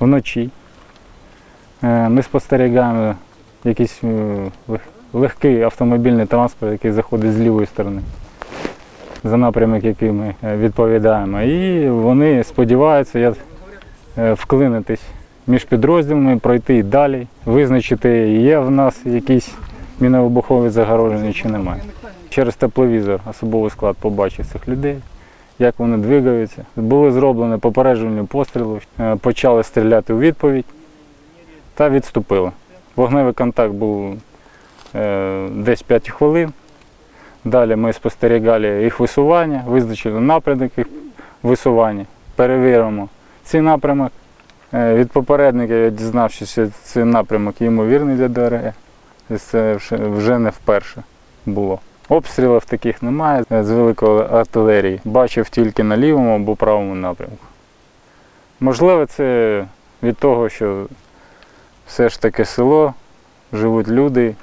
Вночі е, ми спостерігаємо якийсь е, легкий автомобільний транспорт, який заходить з лівої сторони. За напрямок, який ми е, відповідаємо. І вони сподіваються вклинитись між підрозділами, пройти далі, визначити, є в нас якісь міновибухові загороження чи немає. Через тепловізор особовий склад побачив цих людей, як вони двигаються. Були зроблені попереджувальні постріли, е, почали стріляти у відповідь та відступили. Вогневий контакт був е, десь 5 хвилин. Далі ми спостерігали їх висування, визначили напрямок їх висування, перевіримо цей напрямок. Е, Від попередника я дізнався, що цей напрямок ймовірний для ДРГ. Це вже- вже не вперше було. Обстрілів таких немає з великої артилерії. Бачив тільки на лівому або правому напрямку. Можливо, це від того, що все ж таки село, живуть люди,